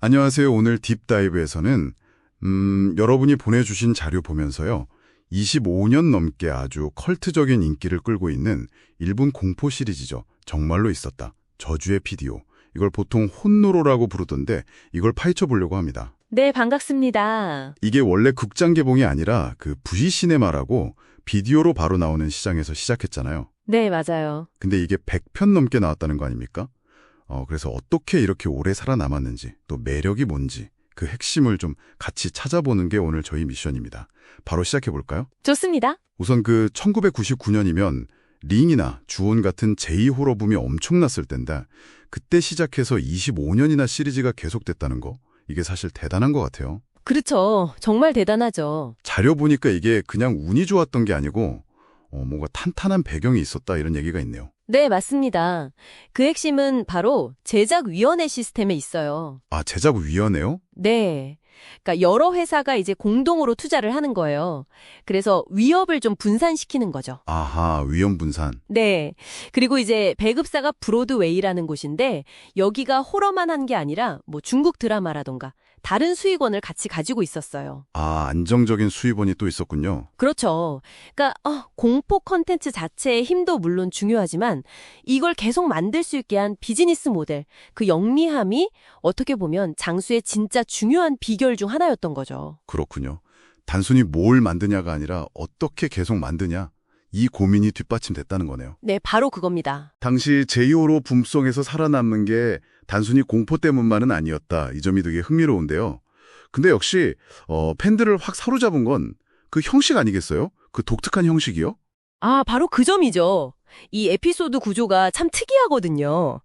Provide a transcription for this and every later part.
안녕하세요. 오늘 딥다이브에서는 음, 여러분이 보내주신 자료 보면서요. 25년 넘게 아주 컬트적인 인기를 끌고 있는 일본 공포 시리즈죠. 정말로 있었다. 저주의 피디오. 이걸 보통 혼노로라고 부르던데 이걸 파헤쳐 보려고 합니다. 네, 반갑습니다. 이게 원래 극장 개봉이 아니라 그 부시 시네마라고 비디오로 바로 나오는 시장에서 시작했잖아요. 네, 맞아요. 근데 이게 100편 넘게 나왔다는 거 아닙니까? 어, 그래서 어떻게 이렇게 오래 살아남았는지, 또 매력이 뭔지, 그 핵심을 좀 같이 찾아보는 게 오늘 저희 미션입니다. 바로 시작해 볼까요? 좋습니다. 우선 그 1999년이면 링이나 주온 같은 제2호러 붐이 엄청났을 텐데 그때 시작해서 25년이나 시리즈가 계속됐다는 거 이게 사실 대단한 것 같아요. 그렇죠. 정말 대단하죠. 자료 보니까 이게 그냥 운이 좋았던 게 아니고 어, 뭔가 탄탄한 배경이 있었다 이런 얘기가 있네요. 네, 맞습니다. 그 핵심은 바로 제작위원회 시스템에 있어요. 아 제작위원회요? 네. 그러니까 여러 회사가 이제 공동으로 투자를 하는 거예요. 그래서 위협을 좀 분산시키는 거죠. 아하 위험 분산. 네. 그리고 이제 배급사가 브로드웨이라는 곳인데 여기가 호러만 한 게 아니라 뭐 중국 드라마라던가 다른 수익원을 같이 가지고 있었어요. 아 안정적인 수입원이 또 있었군요. 그렇죠. 그러니까 어, 공포 컨텐츠 자체의 힘도 물론 중요하지만 이걸 계속 만들 수 있게 한 비즈니스 모델, 그 영리함이 어떻게 보면 장수의 진짜 중요한 비결 중 하나였던 거죠. 그렇군요. 단순히 뭘 만드냐가 아니라 어떻게 계속 만드냐 이 고민이 뒷받침됐다는 거네요. 네, 바로 그겁니다. 당시 제2호로 붐송에서 살아남는 게 단순히 공포 때문만은 아니었다. 이 점이 되게 흥미로운데요. 근데 역시 어, 팬들을 확 사로잡은 건 그 형식 아니겠어요? 그 독특한 형식이요? 아, 바로 그 점이죠. 이 에피소드 구조가 참 특이하거든요.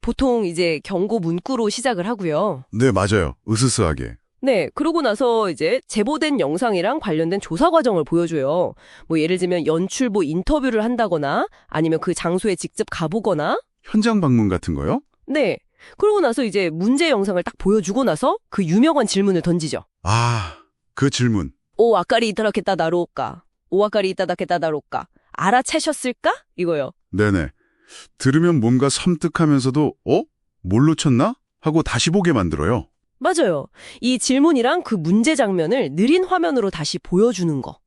보통 이제 경고 문구로 시작을 하고요. 네, 맞아요. 으스스하게. 네, 그러고 나서 이제 제보된 영상이랑 관련된 조사 과정을 보여줘요. 뭐 예를 들면 연출보 인터뷰를 한다거나 아니면 그 장소에 직접 가보거나 현장 방문 같은 거요? 네. 그러고 나서 이제 문제 영상을 딱 보여주고 나서 그 유명한 질문을 던지죠. 아, 그 질문. 오 아까리 이타다케다 나로까? 오 아까리 이타다케다 나로까? 알아채셨을까? 이거요. 네네. 들으면 뭔가 섬뜩하면서도 어? 뭘 놓쳤나? 하고 다시 보게 만들어요. 맞아요. 이 질문이랑 그 문제 장면을 느린 화면으로 다시 보여주는 거.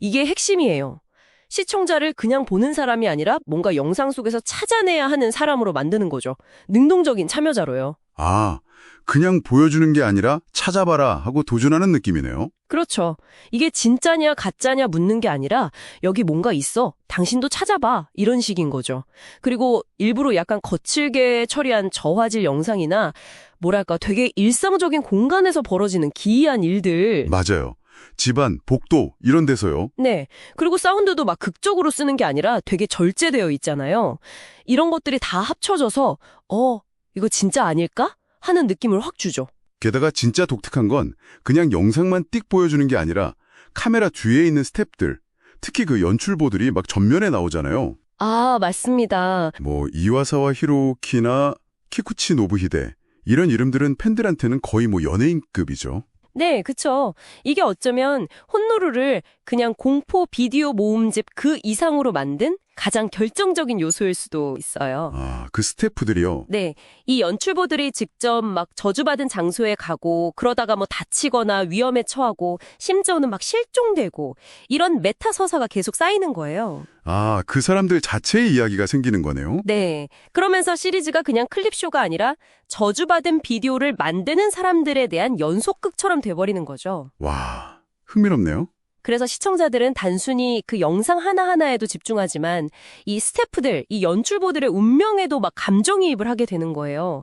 이게 핵심이에요. 시청자를 그냥 보는 사람이 아니라 뭔가 영상 속에서 찾아내야 하는 사람으로 만드는 거죠. 능동적인 참여자로요. 아, 그냥 보여주는 게 아니라 찾아봐라 하고 도전하는 느낌이네요. 그렇죠. 이게 진짜냐 가짜냐 묻는 게 아니라 여기 뭔가 있어. 당신도 찾아봐. 이런 식인 거죠. 그리고 일부러 약간 거칠게 처리한 저화질 영상이나 뭐랄까 되게 일상적인 공간에서 벌어지는 기이한 일들. 맞아요. 집안, 복도 이런 데서요. 네. 그리고 사운드도 막 극적으로 쓰는 게 아니라 되게 절제되어 있잖아요. 이런 것들이 다 합쳐져서 어, 이거 진짜 아닐까? 하는 느낌을 확 주죠. 게다가 진짜 독특한 건 그냥 영상만 띡 보여주는 게 아니라 카메라 뒤에 있는 스탭들, 특히 그 연출보들이 막 전면에 나오잖아요. 아, 맞습니다. 뭐 이와사와 히로키나 키쿠치 노부히데 이런 이름들은 팬들한테는 거의 뭐 연예인급이죠. 네, 그쵸. 이게 어쩌면 혼노루를 그냥 공포 비디오 모음집 그 이상으로 만든 가장 결정적인 요소일 수도 있어요. 아, 그 스태프들이요. 네, 이 연출보들이 직접 막 저주받은 장소에 가고 그러다가 뭐 다치거나 위험에 처하고 심지어는 막 실종되고 이런 메타 서사가 계속 쌓이는 거예요. 아, 그 사람들 자체의 이야기가 생기는 거네요. 네, 그러면서 시리즈가 그냥 클립쇼가 아니라 저주받은 비디오를 만드는 사람들에 대한 연속극처럼 돼버리는 거죠. 와, 흥미롭네요. 그래서 시청자들은 단순히 그 영상 하나하나에도 집중하지만 이 스태프들, 이 연출보들의 운명에도 막 감정이입을 하게 되는 거예요.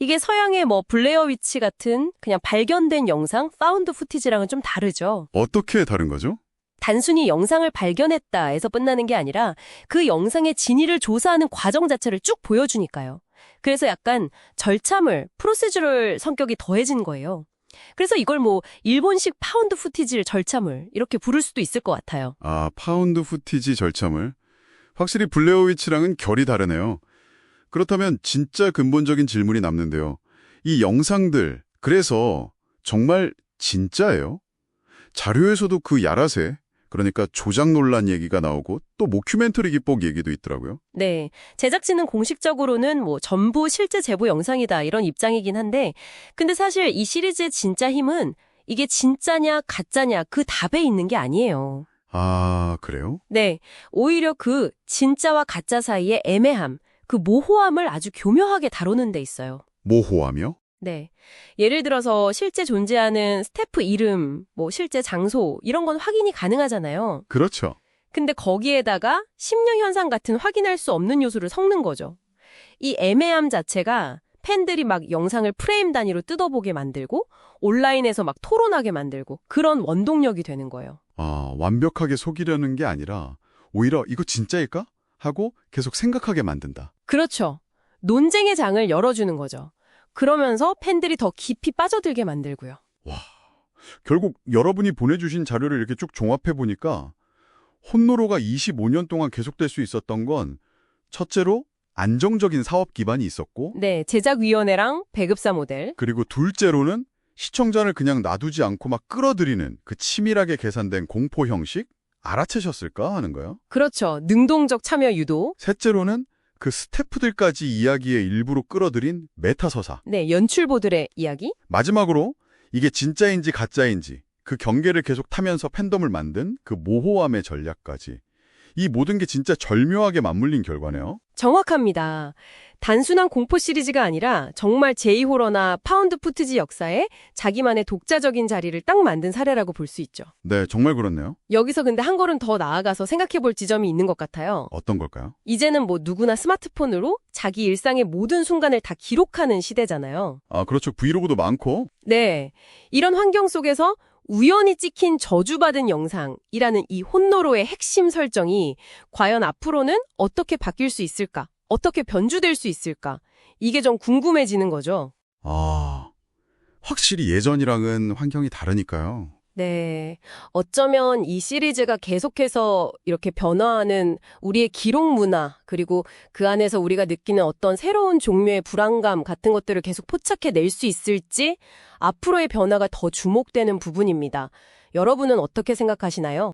이게 서양의 뭐 블레어 위치 같은 그냥 발견된 영상, 파운드 후티지랑은 좀 다르죠. 어떻게 다른 거죠? 단순히 영상을 발견했다에서 끝나는 게 아니라 그 영상의 진위를 조사하는 과정 자체를 쭉 보여주니까요. 그래서 약간 절차물, 프로세주럴 성격이 더해진 거예요. 그래서 이걸 뭐 일본식 파운드 후티지를 절차물 이렇게 부를 수도 있을 것 같아요. 아, 파운드 후티지 절참을. 확실히 블레어위치랑은 결이 다르네요. 그렇다면 진짜 근본적인 질문이 남는데요. 이 영상들, 그래서 정말 진짜예요? 자료에서도 그 야라세, 그러니까 조작 논란 얘기가 나오고 또 모큐멘터리 기법 얘기도 있더라고요. 네. 제작진은 공식적으로는 뭐 전부 실제 제보 영상이다 이런 입장이긴 한데 근데 사실 이 시리즈의 진짜 힘은 이게 진짜냐 가짜냐 그 답에 있는 게 아니에요. 아, 그래요? 네. 오히려 그 진짜와 가짜 사이의 애매함, 그 모호함을 아주 교묘하게 다루는 데 있어요. 모호하며? 네. 예를 들어서 실제 존재하는 스태프 이름, 뭐 실제 장소 이런 건 확인이 가능하잖아요. 그렇죠. 근데 거기에다가 심령 현상 같은 확인할 수 없는 요소를 섞는 거죠. 이 애매함 자체가 팬들이 막 영상을 프레임 단위로 뜯어보게 만들고 온라인에서 막 토론하게 만들고 그런 원동력이 되는 거예요. 아, 완벽하게 속이려는 게 아니라 오히려 이거 진짜일까? 하고 계속 생각하게 만든다. 그렇죠. 논쟁의 장을 열어주는 거죠. 그러면서 팬들이 더 깊이 빠져들게 만들고요. 결국 여러분이 보내주신 자료를 이렇게 쭉 종합해 보니까 혼노로가 25년 동안 계속될 수 있었던 건 첫째로 안정적인 사업 기반이 있었고 네, 제작위원회랑 배급사 모델. 그리고 둘째로는 시청자를 그냥 놔두지 않고 막 끌어들이는 그 치밀하게 계산된 공포 형식 알아채셨을까 하는 거예요. 그렇죠. 능동적 참여 유도. 셋째로는 그 스태프들까지 이야기의 일부로 끌어들인 메타 서사. 네, 연출보들의 이야기. 마지막으로 이게 진짜인지 가짜인지 그 경계를 계속 타면서 팬덤을 만든 그 모호함의 전략까지 이 모든 게 진짜 절묘하게 맞물린 결과네요. 정확합니다. 단순한 공포 시리즈가 아니라 정말 제이호러나 파운드 푸트지 역사에 자기만의 독자적인 자리를 딱 만든 사례라고 볼 수 있죠. 네, 정말 그렇네요. 여기서 근데 한 걸음 더 나아가서 생각해 볼 지점이 있는 것 같아요. 어떤 걸까요? 이제는 뭐 누구나 스마트폰으로 자기 일상의 모든 순간을 다 기록하는 시대잖아요. 아, 그렇죠. 브이로그도 많고 네. 이런 환경 속에서 우연히 찍힌 저주받은 영상이라는 이 혼노로의 핵심 설정이 과연 앞으로는 어떻게 바뀔 수 있을까? 어떻게 변주될 수 있을까? 이게 좀 궁금해지는 거죠. 아, 확실히 예전이랑은 환경이 다르니까요. 네. 어쩌면 이 시리즈가 계속해서 이렇게 변화하는 우리의 기록 문화, 그리고 그 안에서 우리가 느끼는 어떤 새로운 종류의 불안감 같은 것들을 계속 포착해 낼 수 있을지 앞으로의 변화가 더 주목되는 부분입니다. 여러분은 어떻게 생각하시나요?